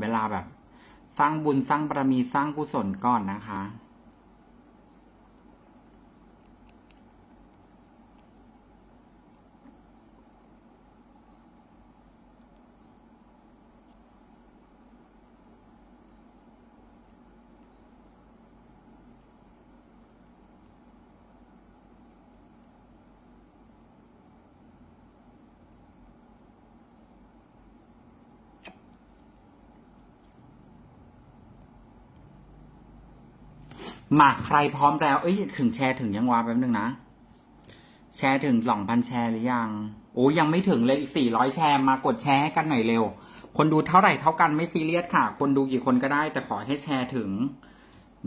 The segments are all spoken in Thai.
เวลาแบบ สร้างบุญสร้างบารมีสร้างกุศลก่อนนะคะ มาใครพร้อมแล้ว เอ้ย ถึงแชร์ถึงยังวะแป๊บนึงนะ แชร์ถึงสองพันแชร์หรือยัง โอ้ยังไม่ถึงเลยอีกสี่ร้อยแชร์มากดแชร์ให้กันหน่อยเร็ว คนดูเท่าไหร่เท่ากันไม่ซีเรียสค่ะ คนดูกี่คนก็ได้ แต่ขอให้แชร์ถึง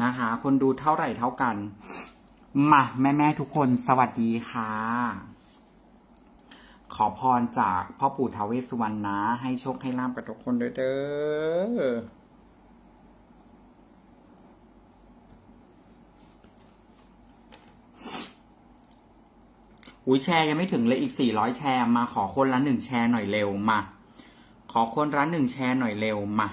นะคะ คนดูเท่าไหร่เท่ากัน มาแม่แม่ๆทุกคนสวัสดีค่ะ ขอพรจากพ่อปู่ทาวเวสสุวรรณนะ ให้โชคให้ลาบกับทุกคนด้วยเด้อ อุ้ยแชร์ยังไม่ถึงเลยอีกสี่ร้อยแชร์มาขอคนละหนึ่งแชร์หน่อยเร็วมา ขอคนละหนึ่งแชร์หน่อยเร็วมา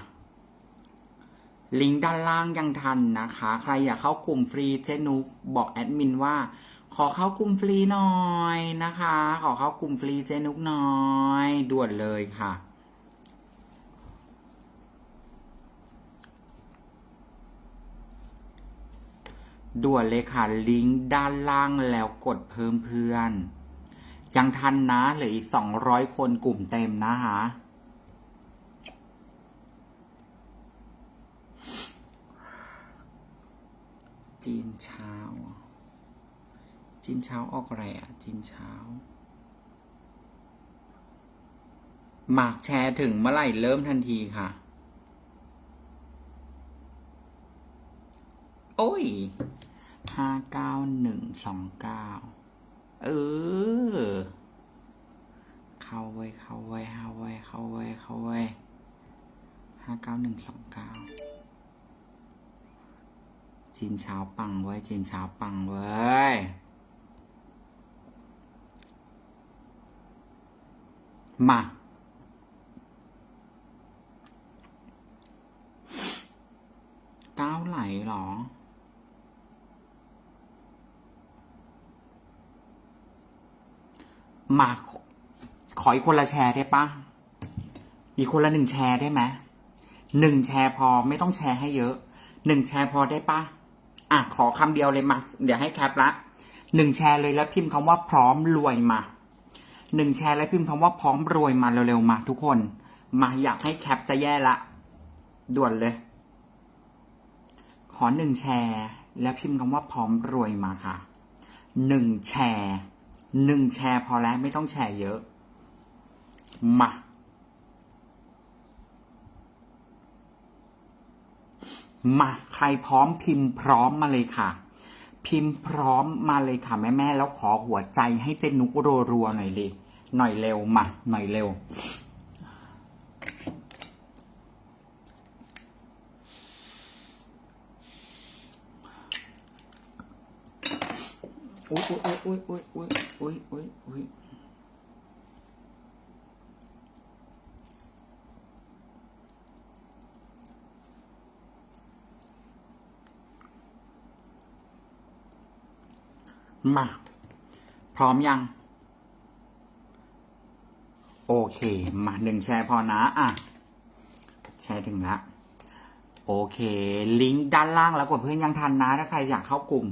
ลิงก์ด้านล่างยังทันนะคะ ใครอยากเข้ากลุ่มฟรีเจนุกบอกแอดมินว่า ขอเข้ากลุ่มฟรีหน่อยนะคะ ขอเข้ากลุ่มฟรีเจนุกหน่อยด่วนเลยค่ะ ด่วนเลยค่ะ ลิงก์ด้านล่างแล้วกดเพิ่มเพื่อน ยังทันนะเหลืออีกสองร้อยคนกลุ่มเต็มนะคะจีนเช้า จีนเช้าออกอะไรอะ จีนเช้าหมากแชร์ถึงเมื่อไหร่เริ่มทันทีค่ะ โอ้ย ห้าเก้าหนึ่งสองเก้าเออ เข้าไว้เข้าไว้เข้าไว้เข้าไว้เข้าไว้ห้าเก้าหนึ่งสองเก้าจีนเช้าปังเว้จีนเช้าปังเว้ยมาก้าวไหลหรอ มาขออีกคนละแชร์ได้ปะอีกคนละหนึ่งแชร์ได้ไหมหนึ่งแชร์พอไม่ต้องแชร์ให้เยอะหนึ่งแชร์พอได้ปะอะขอคำเดียวเลยมา เดี๋ยวให้แคปละหนึ่งแชร์เลยแล้วพิมพ์คำว่าพร้อมรวยมาหนึ่งแชร์แล้วพิมพ์คำว่าพร้อมรวยมาเร็วๆมา ทุกคน มาอยากให้แคปจะแย่ละ ด่วนเลย ขอหนึ่งแชร์ แล้วพิมพ์คำว่าพร้อมรวยมาค่ะหนึ่งแชร์ หนึ่งแชร์พอแล้วไม่ต้องแชร์เยอะ มามาใครพร้อมพิมพ์พร้อมมาเลยค่ะ พิมพ์พร้อมมาเลยค่ะ แม่แม่แล้วขอหัวใจให้เจนุกรัวๆหน่อยเลยหน่อยเร็วมาหน่อยเร็ว อุ้ยอุ้ยอุ้ยอุ้ยอุ้ยอุ้ยอุ้ยอุ้ยมา พร้อมยัง โอเค มาหนึ่งแชร์พอนะ อะ แชร์ถึงละ โอเค ลิงก์ด้านล่างแล้วกดเพื่อนยังทันนะ ถ้าใครอยากเข้ากลุ่ม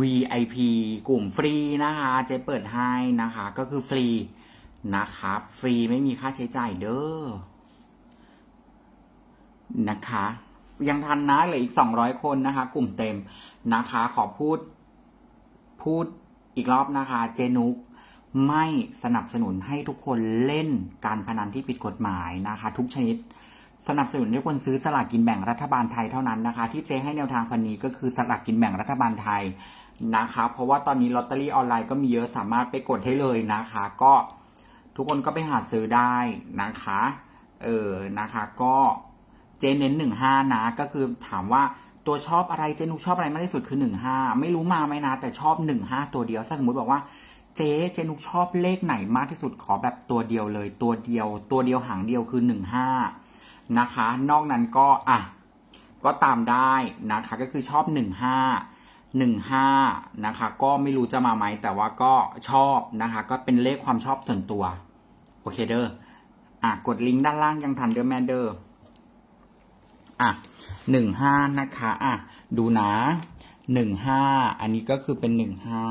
VIP กลุ่มฟรีนะคะเจ๊เปิดให้นะคะ ก็คือฟรีนะคะฟรีไม่มีค่าใช้จ่ายเด้อนะคะ ยังทันนะเหลืออีกสองร้อยคนนะคะ กลุ่มเต็มนะคะ ขอพูดพูดอีกรอบนะคะ เจนุกไม่สนับสนุนให้ทุกคนเล่นการพนันที่ผิดกฎหมายนะคะ ทุกชนิด สนับสนุนให้คนซื้อสลากกินแบ่งรัฐบาลไทยเท่านั้นนะคะ ที่เจ๊ให้แนวทางคนนี้ก็คือสลากกินแบ่งรัฐบาลไทยนะคะ เพราะว่าตอนนี้ลอตเตอรี่ออนไลน์ก็มีเยอะสามารถไปกดให้เลยนะคะ ก็ทุกคนก็ไปหาซื้อได้นะคะ เออนะคะ ก็เจเน้นหนึ่งห้านะ ก็คือถามว่าตัวชอบอะไรเจนุกชอบอะไรมากที่สุดคือหนึ่งห้าไม่รู้มาไหมนะ แต่ชอบหนึ่งห้าตัวเดียวถ้าสมมติบอกว่าเจ๊เจนุกชอบเลขไหนมากที่สุดขอแบบตัวเดียวเลย ตัวเดียว ตัวเดียวหางเดียวคือหนึ่งห้า นะคะ นอกนั้นก็อะก็ตามได้นะคะก็คือชอบหนึ่งห้าหนึ่งห้านะคะ ก็ไม่รู้จะมาไหมแต่ว่าก็ชอบนะคะ ก็เป็นเลขความชอบส่วนตัวโอเคเด้ออะกดลิงก์ด้านล่างยังทันเดอแมนเดอร์อะหนึ่งห้านะคะอะดูนะหนึ่งห้าอันนี้ก็คือเป็นหนึ่งห้า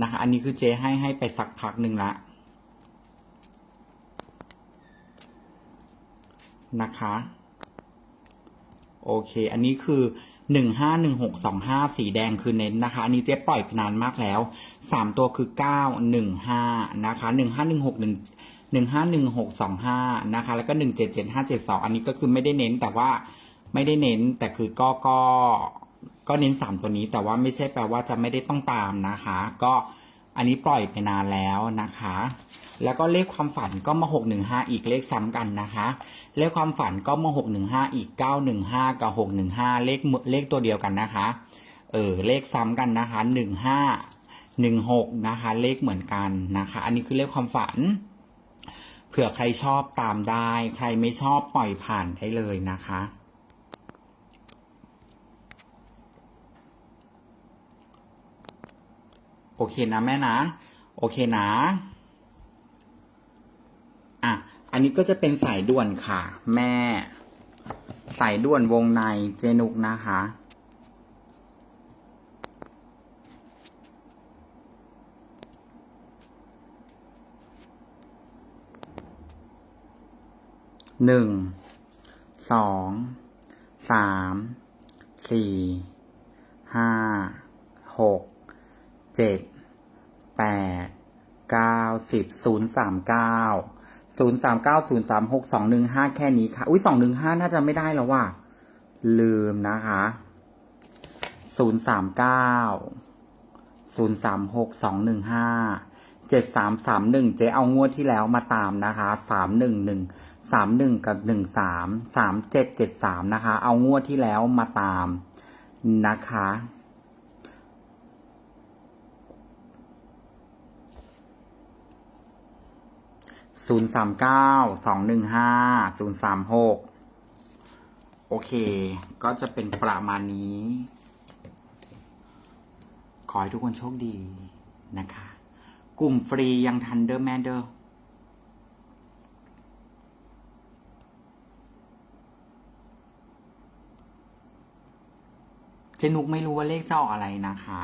นะคะ อันนี้คือเจให้ให้ไปสักพักหนึ่งละ นะคะ โอเค อันนี้คือหนึ่งห้าหนึ่งหกสองห้าสีแดงคือเน้นนะคะ อันนี้เจ๊ปล่อยไปนานมากแล้วสามตัวคือเก้าหนึ่งห้านะคะหนึ่งห้าหนึ่งหกหนึ่งหนึ่งห้าหนึ่งหกสองห้านะคะ แล้วก็หนึ่งเจ็ดเจ็ดห้าเจ็ดสองอันนี้ก็คือไม่ได้เน้นแต่ว่าไม่ได้เน้นแต่คือก็ก็ก็เน้นสามตัวนี้แต่ว่าไม่ใช่แปลว่าจะไม่ได้ต้องตามนะคะ ก็ อันนี้ปล่อยไปนานแล้วนะคะ แล้วก็เลขความฝันก็มาหกหนึ่งห้าอีกเลขซ้ำกันนะคะ เลขความฝันก็มาหกหนึ่งห้าอีกเก้าหนึ่งห้ากับหกหนึ่งห้าเลขเลขตัวเดียวกันนะคะ เออเลขซ้ำกันนะคะหนึ่งห้าหนึ่งหกนะคะ เลขเหมือนกันนะคะ อันนี้คือเลขความฝันเผื่อใครชอบตามได้ ใครไม่ชอบปล่อยผ่านได้เลยนะคะ โอเคนะแม่นะ โอเคนะ อะ อันนี้ก็จะเป็นสายด่วนค่ะ แม่ สายด่วนวงในเจนุกนะคะหนึ่งสองสามสี่ห้าหก เจ็ดแปดเก้าสิบศูนย์สามเก้าศูนย์สามเก้าศูนย์สามหกสองหนึ่งห้าแค่นี้ค่ะ อุ้ยสองหนึ่งห้าน่าจะไม่ได้แล้วว่ะ ลืมนะคะศูนย์สามเก้าศูนย์สามหกสองหนึ่งห้าเจ็ดสามสามหนึ่งเจ๊เอางวดที่แล้วมาตามนะคะสามหนึ่งหนึ่งสามหนึ่งกับหนึ่งสามสามเจ็ดเจ็ดสามนะคะ เอางวดที่แล้วมาตามนะคะ ศูนย์สามเก้าสองหนึ่งห้าศูนย์สามหกโอเค ก็จะเป็นประมาณนี้ ขอให้ทุกคนโชคดีนะคะ กลุ่มฟรียังทันเดอร์แมนเดอร์เจนุกไม่รู้ว่าเลขจะออกอะไรนะคะ